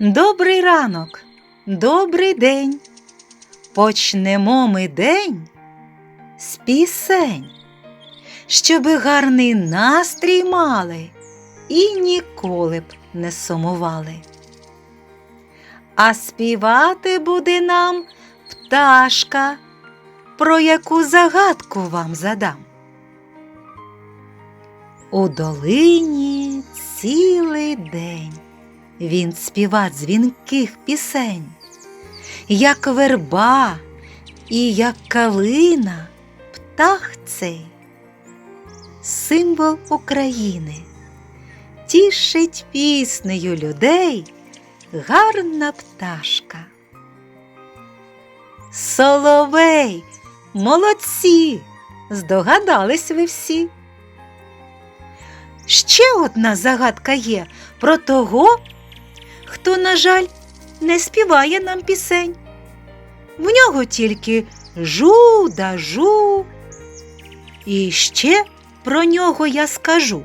Добрий ранок, добрий день. Почнемо ми день з пісень, щоби гарний настрій мали і ніколи б не сумували. А співати буде нам пташка, про яку загадку вам задам. У долині цілий день він співа дзвінких пісень, як верба і як калина, птах цей, символ України, тішить піснею людей гарна пташка. Соловей, молодці, здогадались ви всі. Ще одна загадка є про того, хто, на жаль, не співає нам пісень. В нього тільки жу да жу. І ще про нього я скажу.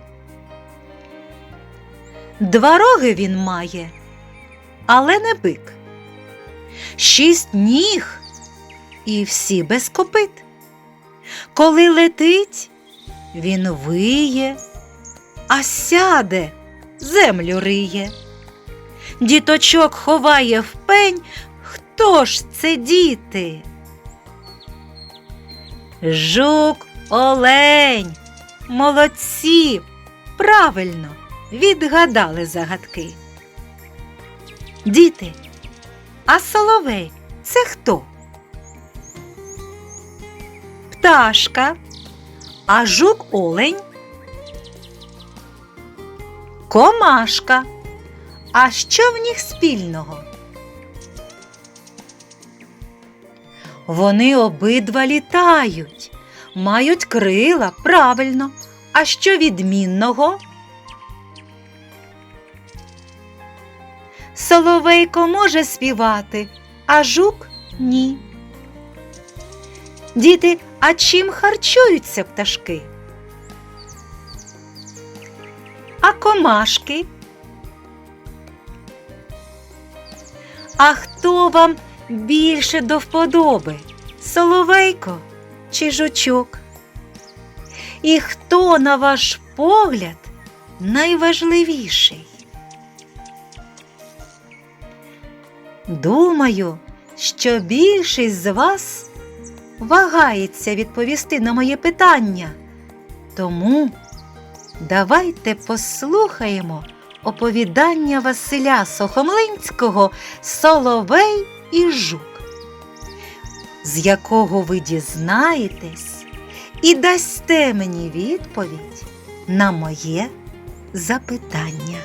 Два роги він має, але не бик. Шість ніг і всі без копит. Коли летить, він виє, а сяде, землю риє. Діточок ховає в пень, хто ж це діти? Жук олень, молодці, правильно відгадали загадки. Діти, а соловей це хто? Пташка, а жук олень комашка. А що в них спільного? Вони обидва літають, мають крила, правильно. А що відмінного? Соловейко може співати, а жук ні. Діти, а чим харчуються пташки? А комашки? А хто вам більше до вподоби? Соловейко чи жучок? І хто, на ваш погляд, найважливіший? Думаю, що більшість з вас вагається відповісти на моє питання. Тому давайте послухаємо оповідання Василя Сохомлинського Соловей і Жук, з якого ви дізнаєтесь і дасте мені відповідь на моє запитання.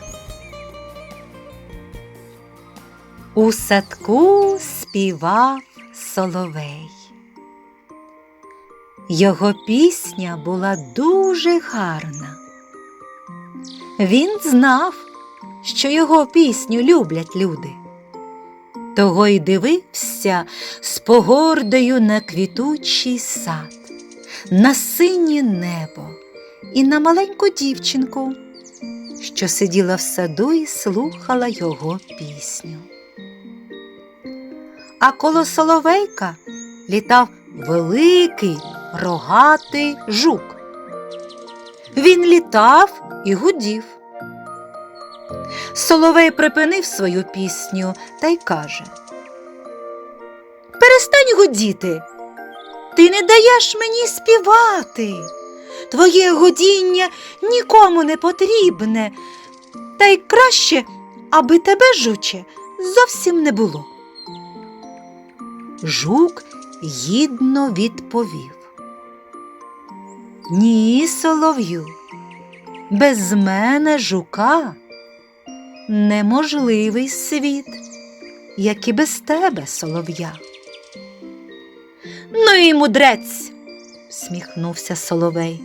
У садку співав соловей. Його пісня була дуже гарна. Він знав, що його пісню люблять люди. Того й дивився з погордою на квітучий сад, на синє небо і на маленьку дівчинку, що сиділа в саду і слухала його пісню. А коло соловейка літав великий рогатий жук. Він літав і гудів. Соловей припинив свою пісню та й каже Перестань гудіти, ти не даєш мені співати. Твоє гудіння нікому не потрібне, та й краще, аби тебе, жуче, зовсім не було. Жук гідно відповів. Ні, солов'ю, без мене жука неможливий світ, як і без тебе, солов'я. Ну і мудрець, сміхнувся соловей.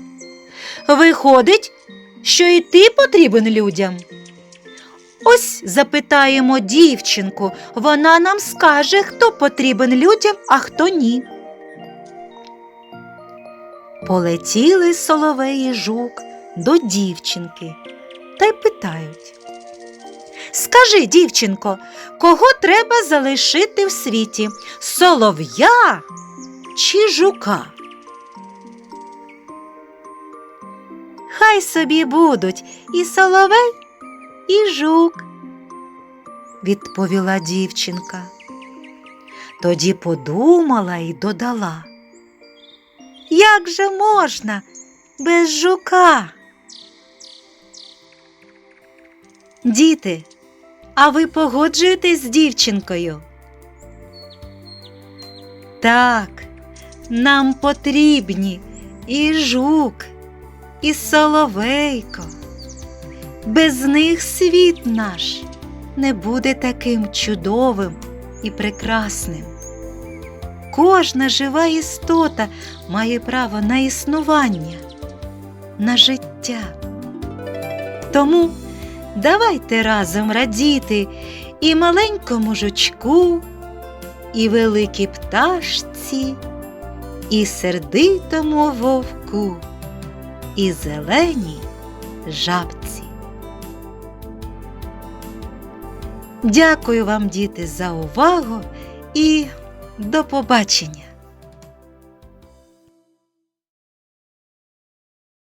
Виходить, що і ти потрібен людям. Ось запитаємо дівчинку, вона нам скаже, хто потрібен людям, а хто ні. Полетіли соловей і жук до дівчинки та й питають Скажи, дівчинко, кого треба залишити в світі? Солов'я чи жука? Хай собі будуть і соловей, і жук, відповіла дівчинка. Тоді подумала і додала. Як же можна без жука? Діти, а ви погоджуєтесь з дівчинкою? Так, нам потрібні і жук, і соловейко. Без них світ наш не буде таким чудовим і прекрасним. Кожна жива істота має право на існування, на життя. Тому давайте разом радіти і маленькому жучку, і великій пташці, і сердитому вовку, і зеленій жабці. Дякую вам, діти, за увагу і до побачення!